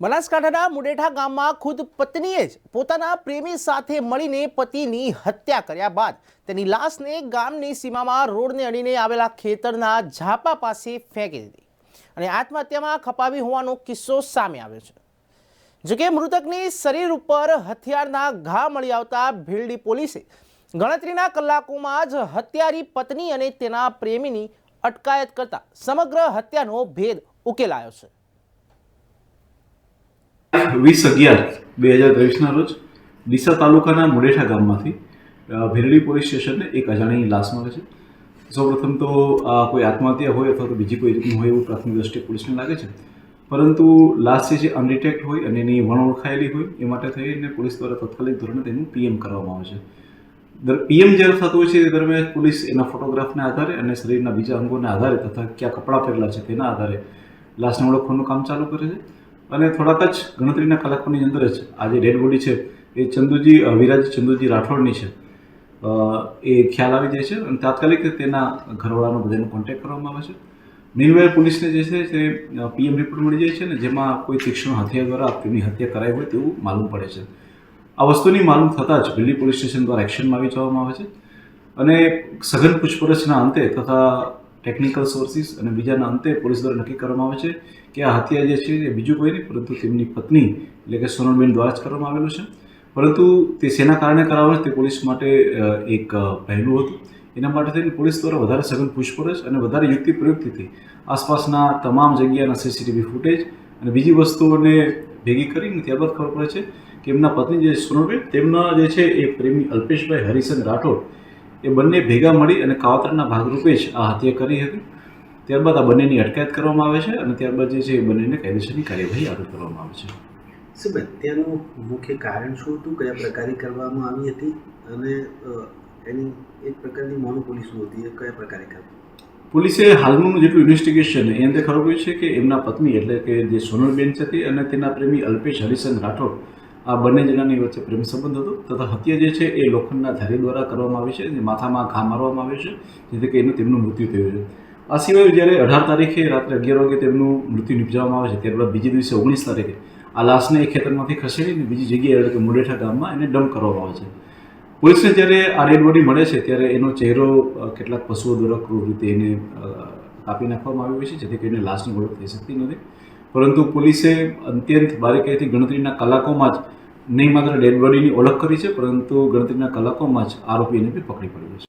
બનાસકાંઠાના મુડેઠા ગામમાં ખુદ પત્નીએ જ પોતાના પ્રેમી સાથે મળીને પતિની હત્યા કર્યા બાદ તેની લાશને ગામની સીમામાં રોડને અડીને આવેલા ખેતરના ઝાપા પાસે ફેંકી દીધી અને આત્મહત્યામાં ખપાવી હોવાનો કિસ્સો સામે આવ્યો છે. જોકે મૃતકની શરીર ઉપર હથિયારના ઘા મળી આવતા ભીલડી પોલીસે ગણતરીના કલાકોમાં જ હત્યારી પત્ની અને તેના પ્રેમીની અટકાયત કરતા સમગ્ર હત્યાનો ભેદ ઉકેલાયો છે. વીસ અગિયાર, બે હજાર ત્રેવીસના રોજ ડીસા તાલુકાના મુડેઠા ગામમાંથી ભેરડી પોલીસ સ્ટેશને એક અજાણી લાશ મળે છે. સૌપ્રથમ તો કોઈ આત્મહત્યા હોય અથવા તો બીજી કોઈ રીતનું હોય એવું પ્રાથમિક દ્રષ્ટિએ પોલીસને લાગે છે. પરંતુ લાશ જે અનડિટેક્ટ હોય અને એની વણ ઓળખાયેલી હોય, એ માટે થઈને પોલીસ દ્વારા તાત્કાલિક ધોરણે તેનું પીએમ કરવામાં આવે છે. પીએમ જ્યારે થતું હોય છે, તે દરમિયાન પોલીસ એના ફોટોગ્રાફના આધારે અને શરીરના બીજા અંગોના આધારે તથા ક્યાં કપડાં પહેરેલા છે તેના આધારે લાશને ઓળખવાનું કામ ચાલુ કરે છે. અને થોડાક જ ગણતરીના કલાકોની અંદર જ આ જે ડેડ બોડી છે એ ચંદુજી વિરાજ ચંદુજી રાઠોડની છે. એ ખ્યાલ આવી જાય છે અને તાત્કાલિક તેના ઘરવાળાનો બધાનો કોન્ટેક્ટ કરવામાં આવે છે. નિર્ભય પોલીસને જે છે તે પીએમ રિપોર્ટ મળી જાય છે ને જેમાં કોઈ તીક્ષ્ણ હથિયાર દ્વારા તેમની હત્યા કરાઈ હોય તેવું માલુમ પડે છે. આ વસ્તુની માલુમ થતાં જ દિલ્હી પોલીસ સ્ટેશન દ્વારા એક્શનમાં આવી જવામાં આવે છે. અને સઘન પૂછપરછના અંતે તથા ટેકનિકલ સોર્સિસ અને બીજાના અંતે પોલીસ દ્વારા નક્કી કરવામાં આવે છે કે આ હત્યા જે છે એ બીજું કોઈ નહીં, પરંતુ તેમની પત્ની એટલે કે સોનલબેન દ્વારા જ કરવામાં આવેલું છે. પરંતુ તે શેના કારણે કરાવે તે પોલીસ માટે એક પહેલું હતું. એના માટે થઈને પોલીસ દ્વારા વધારે સઘન પૂછપરછ અને વધારે યુક્તિ પ્રયુક્તિથી આસપાસના તમામ જગ્યાના સીસીટીવી ફૂટેજ અને બીજી વસ્તુઓને ભેગી કરીને ત્યારબાદ ખબર પડે છે કે એમના પત્ની જે સોનલબેન, તેમના જે છે એ પ્રેમી અલ્પેશભાઈ હરિસન રાઠોડ એ બંને ભેગા મળી અને કાવતરના ભાગરૂપે જ આ હત્યા કરી હતી. ત્યારબાદ આ બંનેની અટકાયત કરવામાં આવે છે અને ત્યારબાદ જે છે એ બંનેને કાયદેસરની કાર્યવાહી આગળ કરવામાં આવે છે. સાહેબ હત્યાનું મુખ્ય કારણ શું હતું? કયા પ્રકારે કરવામાં આવી હતી? અને એની એક પ્રકારની મોનોપોલી શું હતી? એ કયા પ્રકારે કરવી પોલીસે હાલનું જેટલું ઇન્વેસ્ટિગેશન એ અંતે ખબર પડ્યું છે કે એમના પત્ની એટલે કે જે સોનલબેન છે તે અને તેના પ્રેમી અલ્પેશ હરિસન રાઠોડ આ બંને જણાની વચ્ચે પ્રેમ સંબંધ હતો તથા હત્યા જે છે એ લોખંડના ધારી દ્વારા કરવામાં આવી છે અને માથામાં ઘા મારવામાં આવ્યો છે, જેથી કરીને તેમનું મૃત્યુ થયું છે. આ સિવાય જ્યારે અઢાર તારીખે રાત્રે અગિયાર વાગે તેમનું મૃત્યુ નિપજાવવામાં આવે છે, ત્યારબાદ બીજી દિવસે ઓગણીસ તારીખે આ લાશને એ ખેતરમાંથી ખસેડીને બીજી જગ્યાએ એટલે કે મુડેઠા ગામમાં એને ડમ્પ કરવામાં આવે છે. પોલીસને જ્યારે આ ડેડ બોડી મળે છે, ત્યારે એનો ચહેરો કેટલાક પશુઓ દ્વારા ક્રૂર રીતે એને કાપી નાખવામાં આવ્યો છે, જેથી કરીને લાશની ઓળખ થઈ શકતી નથી. પરંતુ પોલીસે અત્યંત બારીકાઈથી ગણતરીના કલાકોમાં જ નહીં માત્ર ડેડ બોડીની ઓળખ કરી છે, પરંતુ ગણતરીના કલાકોમાં જ આરોપીને બી પકડી પડ્યો છે.